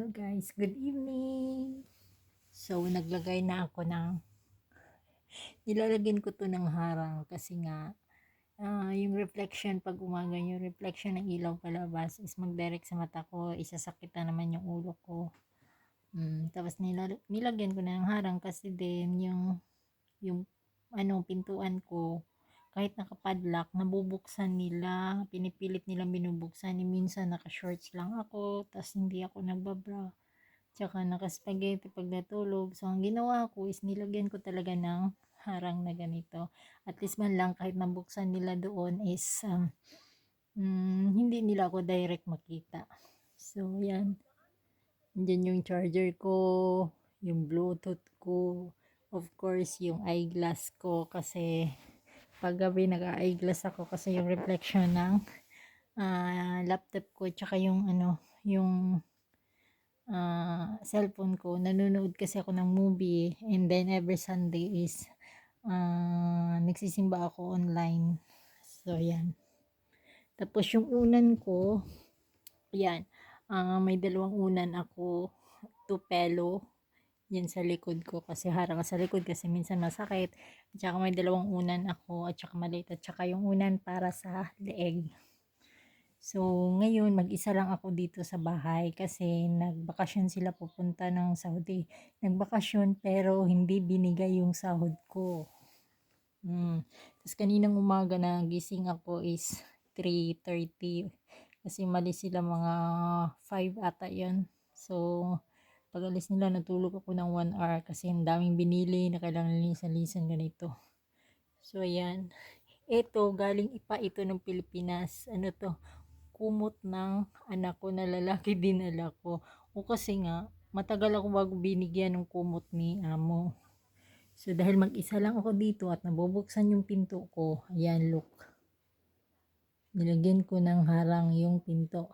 Hello guys, good evening. So naglagay na ako ng nilalagyan ko to ng harang kasi nga ah, yung reflection pag umaga yung reflection ng ilaw palabas is magdirect sa mata ko, isasakit na naman yung ulo ko. Mm, tapos nilal- nilagyan ko na ng harang kasi din yung yung ano pintuan ko kahit nakapadlock, nabubuksan nila, pinipilit nilang binubuksan. Ni minsan naka-shorts lang ako, tapos hindi ako nagbabra. Tsaka naka-spaghetti pag natulog. So, ang ginawa ko is nilagyan ko talaga ng harang na ganito. At least man lang kahit nabuksan nila doon is um, mm, hindi nila ako direct makita. So, yan. Diyan yung charger ko, yung bluetooth ko, of course, yung eyeglass ko kasi pag gabi nag-eyeglass ako kasi yung reflection ng ah, laptop ko tsaka yung ano, yung ah, cellphone ko. Nanonood kasi ako ng movie and then every Sunday is ah, nagsisimba ako online. So, yan. Tapos yung unan ko, yan, ah, may dalawang unan ako, tupelo, yan sa likod ko kasi harang sa likod kasi minsan masakit. At saka may dalawang unan ako at saka maliit at saka yung unan para sa leeg. So, ngayon mag-isa lang ako dito sa bahay kasi nagbakasyon sila pupunta ng Saudi. Nagbakasyon pero hindi binigay yung sahod ko. Mm. Tapos kaninang umaga na gising ako is 3.30 kasi mali sila mga 5 ata yun. So, pag alis nila, natulog ako ng 1 hour kasi ang daming binili na kailangan linisan-lisan ganito. So, ayan. Ito, galing ipa ito ng Pilipinas. Ano to? Kumot ng anak ko na lalaki dinala ko. O kasi nga, matagal ako bago binigyan ng kumot ni amo. So, dahil mag-isa lang ako dito at nabubuksan yung pinto ko, ayan, look. Nilagyan ko ng harang yung pinto.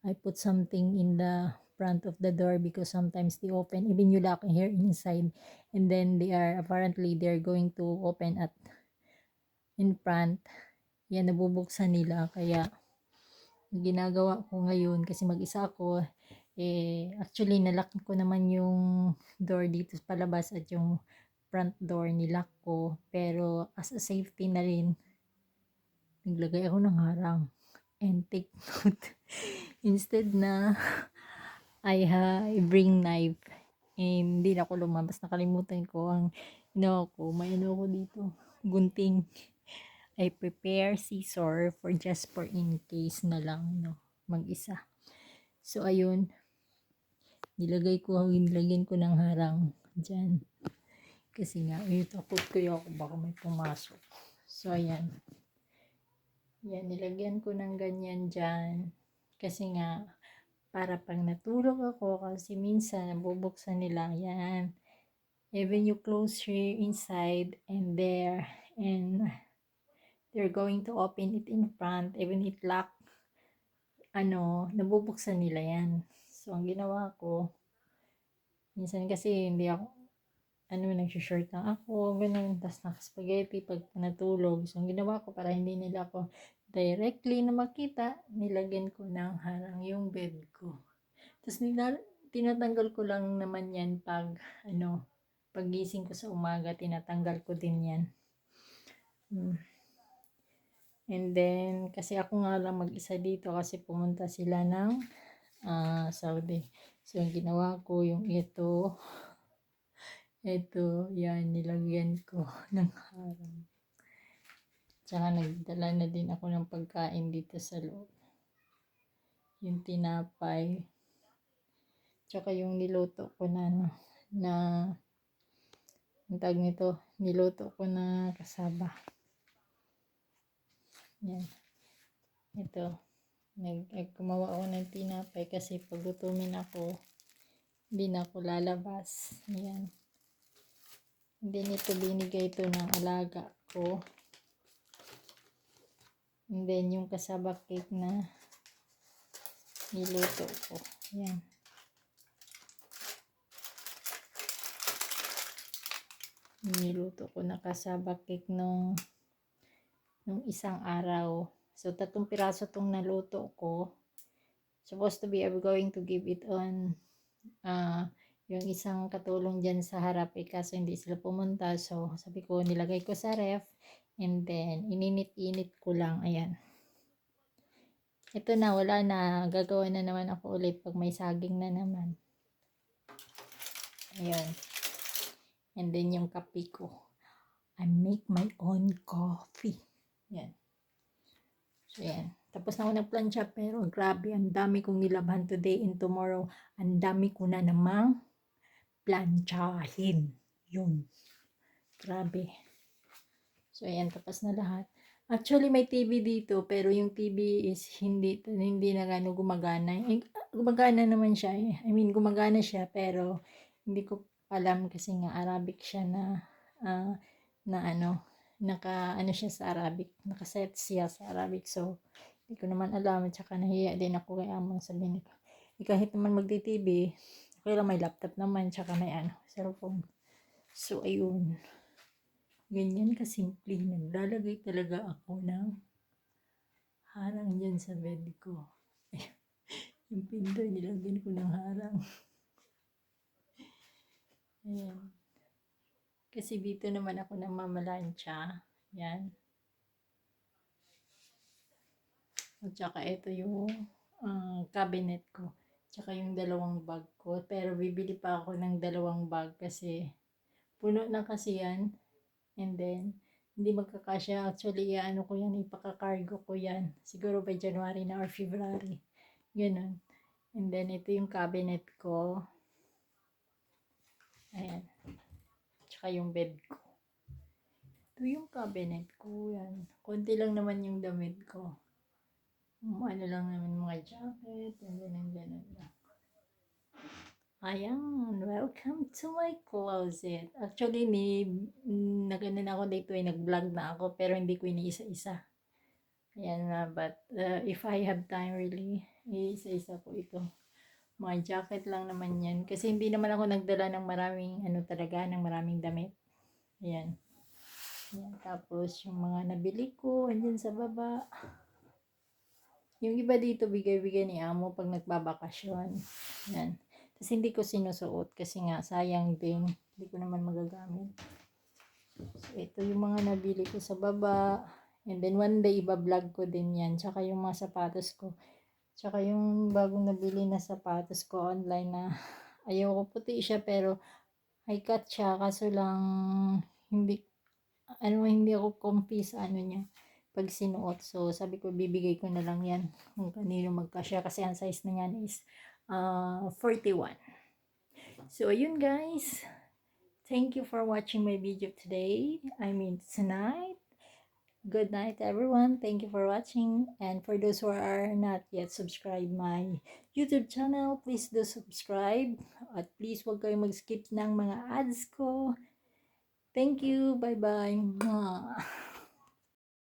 I put something in the front of the door because sometimes they open even you lock here inside and then they are apparently they're going to open at in front. Yan nabubuksan nila. Kaya ginagawa ko ngayon kasi mag-isa ako eh actually nalock ko naman yung door dito palabas at yung front door nilock ko. Pero as a safety na rin naglagay ako ng harang and take note. Instead na I, ha, I bring knife. Eh, hindi na ako lumabas. Nakalimutan ko ang ano ko. May ano ako dito. Gunting. I prepare scissor for just for in case na lang, no. Mag-isa. So, ayun. Nilagay ko, nilagyan ko ng harang dyan. Kasi nga, eh, takot kayo ako baka may pumasok. So, ayan. Yan, nilagyan ko ng ganyan dyan. Kasi nga, para pag natulog ako kasi minsan nabubuksan nila yan. Even you close here inside and there and they're going to open it in front even it lock ano nabubuksan nila yan. So ang ginawa ko minsan kasi hindi ako ano nag-short lang ako ganun tapos nakaspaghetti pag natulog. So ang ginawa ko para hindi nila ako directly na makita, nilagyan ko ng harang yung bed ko. Tapos tinatanggal ko lang naman yan pag, ano, pagising ko sa umaga, tinatanggal ko din yan. Hmm. And then, kasi ako nga lang mag-isa dito kasi pumunta sila ng uh, Saudi. So, yung ginawa ko, yung ito, ito, yan, nilagyan ko ng harang. Tsaka nagdala na din ako ng pagkain dito sa loob. Yung tinapay. Tsaka yung niluto ko na, ano, na, ang tag nito, niluto ko na kasaba. Yan. Ito. Nag, kumawa ako ng tinapay kasi pag gutumin ako, hindi na ako lalabas. Yan. Hindi nito binigay ito ng alaga ko. And then, yung kasaba cake na niluto ko. Yan. Niluto ko na kasaba cake nung, nung isang araw. So, tatong piraso tong naluto ko. supposed to be I'm going to give it on ah yung isang katulong dyan sa harap eh kaso hindi sila pumunta so sabi ko nilagay ko sa ref and then ininit-init ko lang ayan. Ito na wala na. Gagawa na naman ako ulit pag may saging na naman. Ayan. And then yung kape ko. I make my own coffee. Yan so yan tapos na ako nagplansya pero grabe ang dami kong nilabhan today and tomorrow. Ang dami ko na namang plansyahin. Yun. Grabe. So, ayan, tapos na lahat. Actually, may TV dito, pero yung TV is hindi, hindi na gano'ng gumagana. Eh, gumagana naman siya eh. I mean, gumagana siya, pero hindi ko alam kasi nga Arabic siya na, ah, na ano, naka, ano siya sa Arabic. Nakaset siya sa Arabic. So, hindi ko naman alam. At saka nahiya din ako kay amang sabihin ko. Eh, kahit naman magdi-TV, Okay lang, may laptop naman, tsaka may ano, cellphone. So, ayun. Ganyan kasimple. Naglalagay talaga ako ng harang dyan sa bed ko. Yung pinto, nilagyan ko ng harang. Ayan. Kasi dito naman ako namamalansya. Yan. At saka ito yung ah, cabinet ko. Tsaka yung dalawang bag ko. Pero bibili pa ako ng dalawang bag kasi puno na kasi yan. And then, hindi magkakasya. Actually, ano ko yan, ipakakargo ko yan. Siguro by January na or February. Ganun. And then, ito yung cabinet ko. Ayan. Tsaka yung bed ko. Ito yung cabinet ko. Yan. Konti lang naman yung damit ko. Um, ano lang naman mga jacket, and then, and then, and then. Ayan, welcome to my closet. Actually, ni, nagano na ako dito ay nag-vlog na ako, pero hindi ko iniisa-isa. Ayan na, but uh, if I have time really, iisa-isa ko ito. Mga jacket lang naman yan. Kasi hindi naman ako nagdala ng maraming, ano talaga, ng maraming damit. Ayan. Ayan. Tapos, yung mga nabili ko, andyan sa baba. Yung iba dito, bigay-bigay ni amo pag nagbabakasyon. Yan. Tapos hindi ko sinusuot kasi nga sayang din. Hindi ko naman magagamit. So, ito yung mga nabili ko sa baba. And then one day, iba-vlog ko din yan. Tsaka yung mga sapatos ko. Tsaka yung bagong nabili na sapatos ko online na ayaw ko puti siya pero high cut siya. Kaso lang hindi ano hindi ako comfy sa ano niya pag sinuot. So, sabi ko, bibigay ko na lang yan kung kanino magkasya kasi ang size na yan is uh, 41. So, ayun guys. Thank you for watching my video today. I mean, tonight. Good night, everyone. Thank you for watching. And for those who are not yet subscribed my YouTube channel, please do subscribe. At please huwag kayong mag-skip ng mga ads ko. Thank you. Bye-bye.